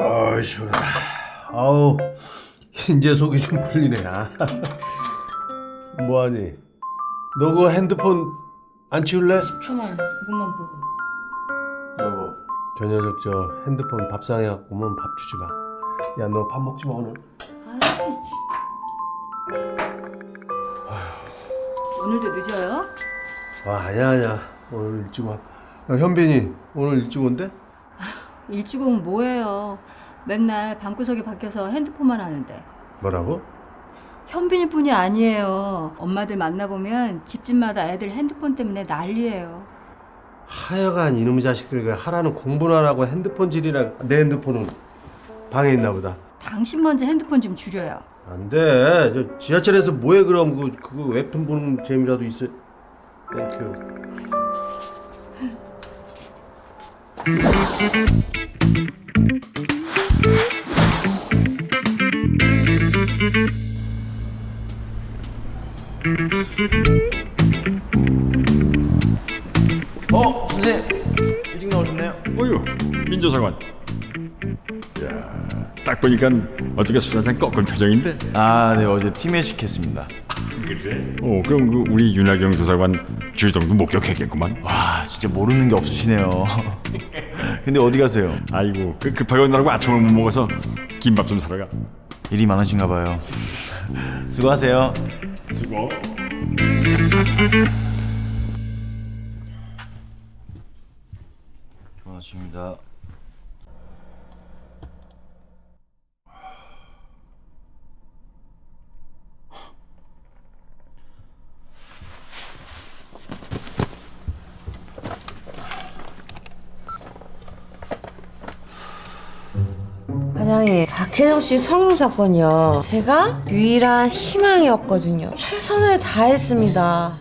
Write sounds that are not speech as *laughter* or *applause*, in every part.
아이 시원하다. 아우 이제 속이 좀 풀리네. 아. *laughs* 뭐하니? 너 그 핸드폰 안 치울래? 10초만 이것만 보고 여보. 저 녀석 저 핸드폰 밥상에 갖고 오면 밥 주지 마. 야 너 밥 먹지 마 오늘. 아이씨 오늘도 늦어요? 아 아니야 아니야 오늘 일찍 와. 야, 현빈이 오늘 일찍 온대? 일찍 오면 뭐해요 맨날 방구석에 박혀서 핸드폰만 하는데 뭐라고? 현빈이 뿐이 아니에요 엄마들 만나보면 집집마다 애들 핸드폰 때문에 난리예요 하여간 이놈의 자식들 그 하라는 공부나 하라고 핸드폰 질이라 내 핸드폰은 방에 있나 보다. 당신 먼저 핸드폰 좀 줄여요 안 돼. 저 지하철에서 뭐해 그럼 그 그거 웹툰 보는 재미라도 있어. 땡큐. 어, 선생님 일찍 나오셨네요. 어휴 민조사관 야, 딱 보니까 어저께 수사장 꺾은 표정인데 아, 네 어제 팀회식 했습니다. 그래? 어 그럼 그 우리 윤하경 조사관 주정도 목격했겠구만 와, 진짜 모르는 게 없으시네요. *laughs* 근데 어디 가세요? 아이고 그 급하게 온다고 아침을 못 먹어서 김밥 좀 사러 가 일이 많으신가 봐요. 수고하세요. 수고 좋은 아침입니다. 과장님, 박혜정 씨 성희롱 사건이요. 제가 유일한 희망이었거든요. 최선을 다했습니다.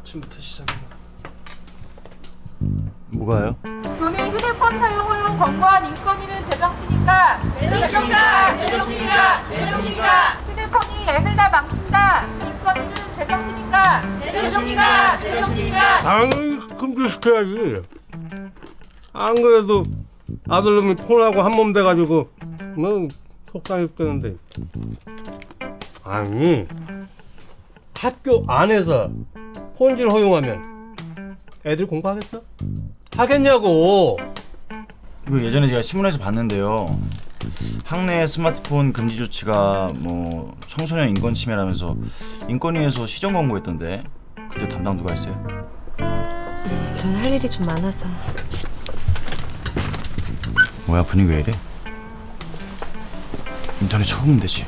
아침부터 시작이야. 뭐가요? 휴대폰 사용 허용 권고한 인권위는 제정신인가? 제정신인가? 제정신인가? 제정신인가? 휴대폰이 애들 다 망친다. 인권위는 제정신인가? 제정신인가? 제정신인가? 당연히 금지시켜야지. 안 그래도 아들놈이 폰하고 한 몸 돼가지고 뭐 속상해 죽겠는데. 아니 학교 안에서 폰질 허용하면 애들 공부하겠어? 하겠냐고. 이거 예전에 제가 신문에서 봤는데요. 학내 스마트폰 금지 조치가 뭐 청소년 인권 침해라면서 인권위에서 시정 권고했던데 그때 담당 누가 했어요? 전 할 일이 좀 많아서. 뭐야 분위기 왜 이래? 인터넷 쳐보면 되지.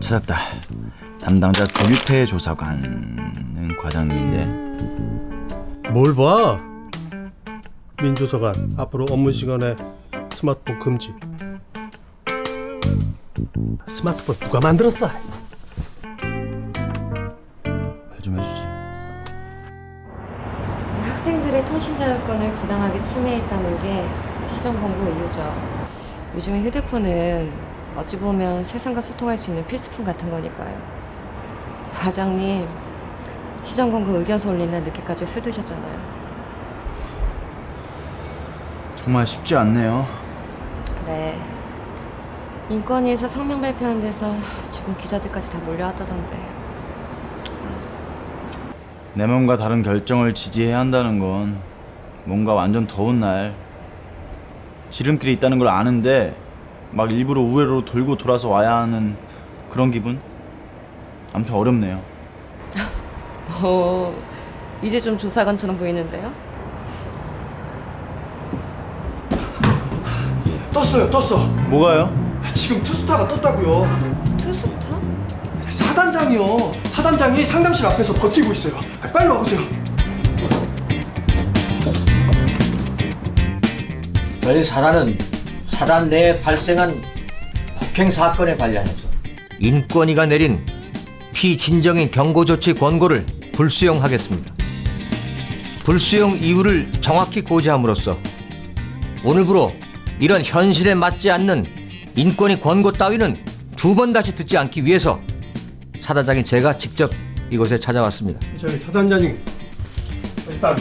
찾았다. 담당자 조규태 조사관은 과장님인데 뭘 봐? 민조서관 앞으로 업무 시간에 스마트폰 금지. 스마트폰 누가 만들었어? 말좀 해주지. 학생들의 통신 자율권을 부당하게 침해했다는 게 시정 권고 이유죠. 요즘에 휴대폰은 어찌 보면 세상과 소통할 수 있는 필수품 같은 거니까요. 과장님, 시정 권고 의견서 올린 날 늦게까지 술 드셨잖아요. 정말 쉽지 않네요. 네. 인권위에서 성명 발표한 데서 지금 기자들까지 다 몰려왔다던데. 내 몸과 다른 결정을 지지해야 한다는 건 뭔가 완전 더운 날 지름길이 있다는 걸 아는데 막 일부러 우회로 돌고 돌아서 와야 하는 그런 기분? 아무튼 어렵네요. 오, *laughs* 이제 좀 조사관처럼 보이는데요? 떴어요, 떴어. 뭐가요? 지금 투스타가 떴다고요. 투스타? 사단장이요. 사단장이 상담실 앞에서 버티고 있어요. 아, 빨리 와보세요. 저희 사단은 사단 내에 발생한 폭행 사건에 관련해서 인권위가 내린 피진정인 경고 조치 권고를 불수용하겠습니다. 불수용 이유를 정확히 고지함으로써 오늘부로 이런 현실에 맞지 않는 인권위 권고 따위는 두 번 다시 듣지 않기 위해서 사단장인 제가 직접 이곳에 찾아왔습니다. 저기 사단장님 일단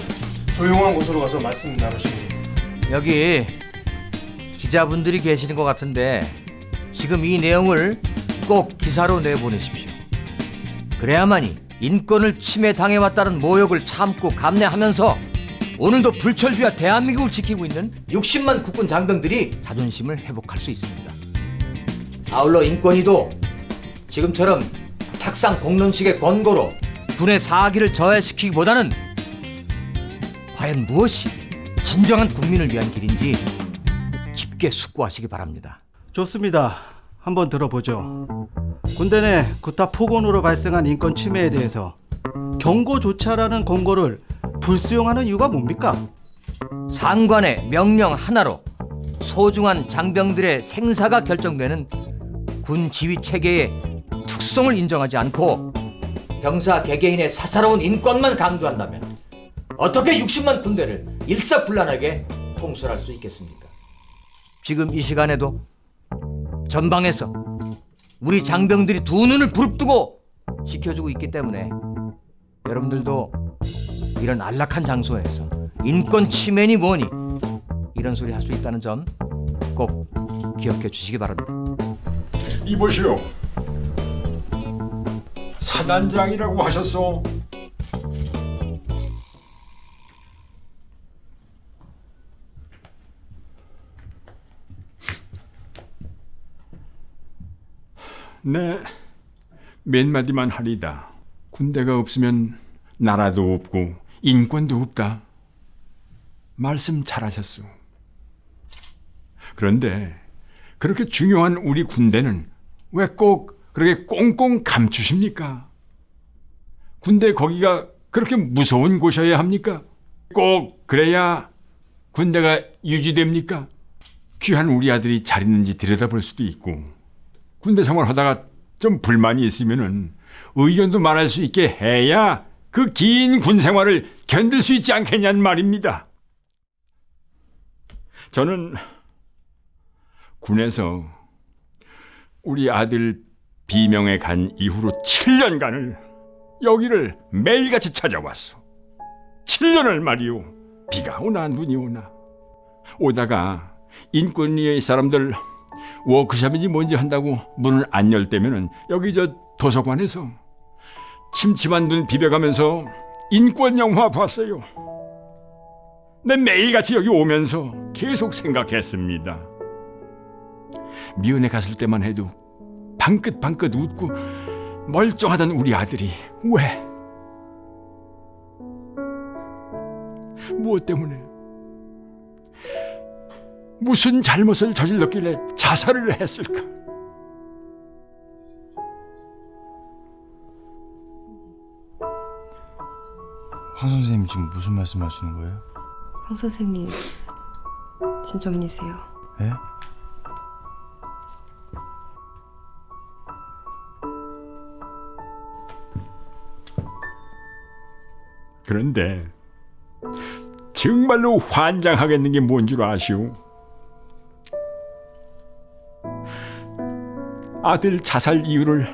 조용한 곳으로 가서 말씀 나누시고 여기 기자분들이 계시는 것 같은데 지금 이 내용을 꼭 기사로 내보내십시오. 그래야만이 인권을 침해당해왔다는 모욕을 참고 감내하면서 오늘도 불철주야 대한민국을 지키고 있는 60만 국군 장병들이 자존심을 회복할 수 있습니다. 아울러 인권위도 지금처럼 탁상 공론식의 권고로 군의 사기를 저해시키기보다는 과연 무엇이 진정한 국민을 위한 길인지 깊게 숙고하시기 바랍니다. 좋습니다. 한번 들어보죠. 군대 내 구타 폭언으로 발생한 인권 침해에 대해서 경고 조차라는 권고를 불수용하는 이유가 뭡니까? 상관의 명령 하나로 소중한 장병들의 생사가 결정되는 군 지휘 체계의 특성을 인정하지 않고 병사 개개인의 사사로운 인권만 강조한다면 어떻게 60만 군대를 일사불란하게 통솔할 수 있겠습니까? 지금 이 시간에도 전방에서 우리 장병들이 두 눈을 부릅뜨고 지켜주고 있기 때문에 여러분들도 이런 안락한 장소에서 인권 침해니 뭐니 이런 소리 할 수 있다는 점 꼭 기억해 주시기 바랍니다. 이보시오. 사단장이라고 하셨소. 네, 몇 마디만 하리다. 군대가 없으면 나라도 없고 인권도 없다. 말씀 잘하셨소. 그런데 그렇게 중요한 우리 군대는 왜 꼭 그렇게 꽁꽁 감추십니까? 군대 거기가 그렇게 무서운 곳이어야 합니까? 꼭 그래야 군대가 유지됩니까? 귀한 우리 아들이 잘 있는지 들여다볼 수도 있고 군대 생활 하다가 좀 불만이 있으면은 의견도 말할 수 있게 해야 그 긴 군 생활을 견딜 수 있지 않겠냐는 말입니다. 저는 군에서 우리 아들 비명에 간 이후로 7년간을 여기를 매일같이 찾아왔어. 7년을 말이오. 비가 오나 눈이 오나. 오다가 인권위의 사람들 워크숍인지 뭔지 한다고 문을 안 열 때면은 여기 저 도서관에서 침침한 눈 비벼가면서 인권 영화 봤어요. 내 매일같이 여기 오면서 계속 생각했습니다. 미은에 갔을 때만 해도 방긋방긋 웃고 멀쩡하던 우리 아들이 왜? 무엇 때문에? 무슨 잘못을 저질렀길래 자살을 했을까? 황 선생님 지금 무슨 말씀하시는 거예요? 황 선생님, 진정인이세요. 예? 그런데 정말로 환장하겠는 게 뭔 줄 아시오? 아들 자살 이유를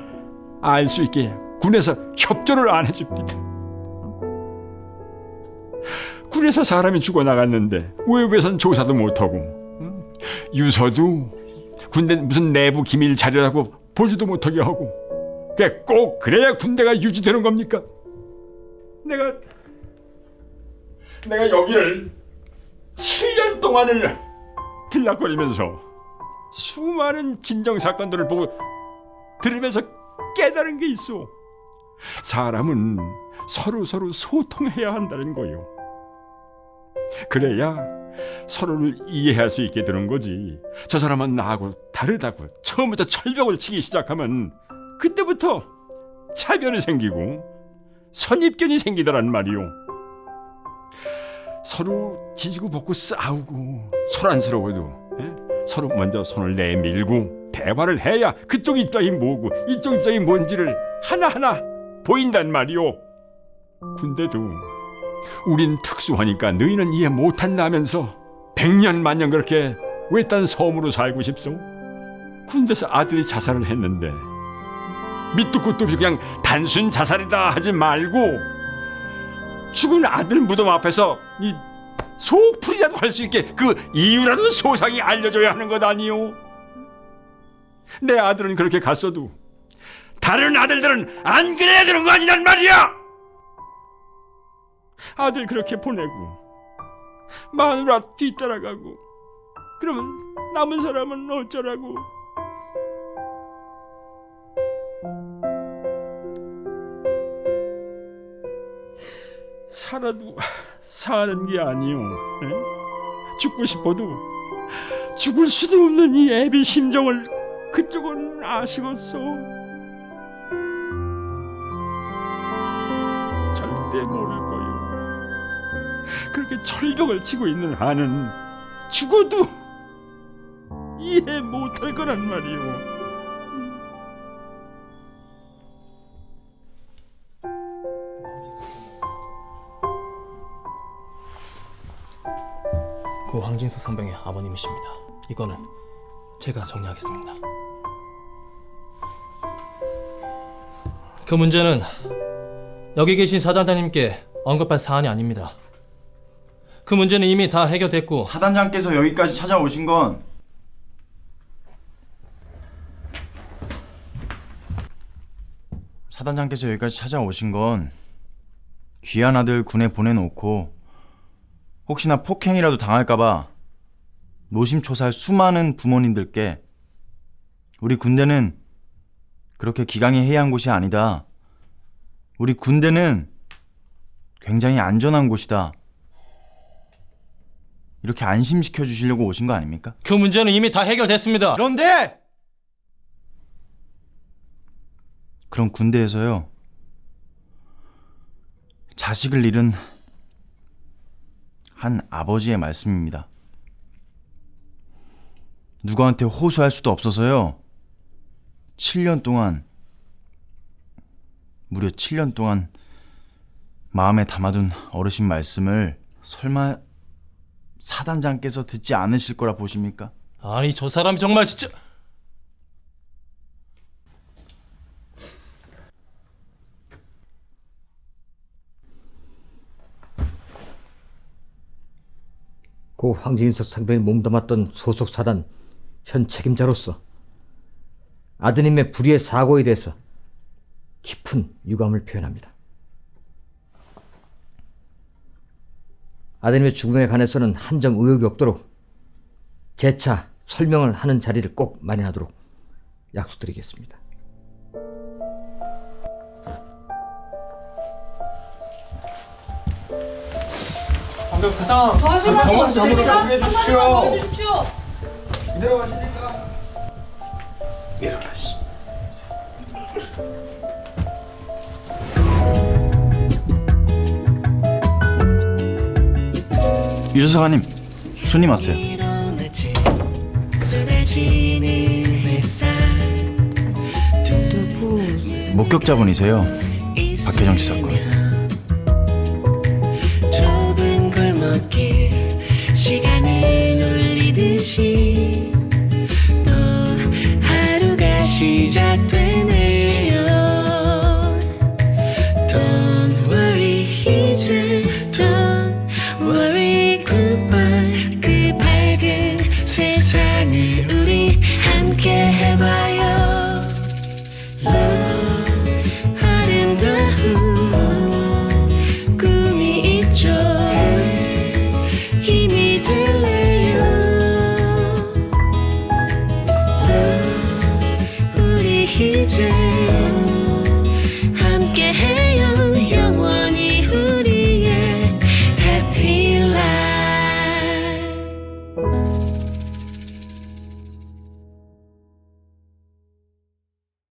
알 수 있게 군에서 협조를 안 해줍니다. 군에서 사람이 죽어나갔는데 외부에선 조사도 못하고 음, 유서도 군대 무슨 내부 기밀 자료라고 보지도 못하게 하고 꼭 그래야 군대가 유지되는 겁니까? 내가 내가 여기를 7년 동안을 들락거리면서 수많은 진정 사건들을 보고 들으면서 깨달은 게 있어. 사람은 서로 서로 소통해야 한다는 거요. 그래야 서로를 이해할 수 있게 되는 거지. 저 사람은 나하고 다르다고 처음부터 철벽을 치기 시작하면 그때부터 차별이 생기고 선입견이 생기더란 말이요. 서로 지지고 볶고 싸우고 소란스러워도 예? 서로 먼저 손을 내밀고 대화를 해야 그쪽 입장이 뭐고 이쪽 입장이 뭔지를 하나하나 보인단 말이오. 군대도 우린 특수하니까 너희는 이해 못한다면서 백년 만년 그렇게 외딴 섬으로 살고 싶소? 군대에서 아들이 자살을 했는데 밑도 끝도 없이 그냥 단순 자살이다 하지 말고 죽은 아들 무덤 앞에서 이 소풀이라도 할 수 있게 그 이유라도 소상히 알려줘야 하는 것 아니오? 내 아들은 그렇게 갔어도 다른 아들들은 안 그래야 되는 거 아니란 말이야! 아들 그렇게 보내고 마누라 뒤따라가고 그러면 남은 사람은 어쩌라고? 살아도 사는 게 아니오. 에? 죽고 싶어도 죽을 수도 없는 이 애비 심정을 그쪽은 아시겠소? 절대 모를 거요. 그렇게 철벽을 치고 있는 한은 죽어도 이해 못할 거란 말이오. 고 황진서 선병의 아버님이십니다. 이거는 제가 정리하겠습니다. 그 문제는 여기 계신 사단장님께 언급할 사안이 아닙니다. 그 문제는 이미 다 해결됐고 사단장께서 여기까지 찾아오신 건 사단장께서 여기까지 찾아오신 건 귀한 아들 군에 보내놓고 혹시나 폭행이라도 당할까봐 노심초사할 수많은 부모님들께 우리 군대는 그렇게 기강이 해이한 곳이 아니다. 우리 군대는 굉장히 안전한 곳이다. 이렇게 안심시켜 주시려고 오신 거 아닙니까? 그 문제는 이미 다 해결됐습니다. 그런데 그럼 군대에서요 자식을 잃은 한 아버지의 말씀입니다. 누구한테 호소할 수도 없어서요. 7년 동안 무려 7년 동안 마음에 담아둔 어르신 말씀을 설마 사단장께서 듣지 않으실 거라 보십니까? 아니 저 사람이 정말 진짜 고 황진석 상병이 몸담았던 소속 사단 현 책임자로서 아드님의 불의의 사고에 대해서 깊은 유감을 표현합니다. 아드님의 죽음에 관해서는 한 점 의혹이 없도록 재차 설명을 하는 자리를 꼭 마련하도록 약속드리겠습니다. 일어나시. 유조사관님 손님 왔어요. 목격자분이세요. 박혜정 씨 사건. 좁은 골목길 시간을 놀리듯이 시작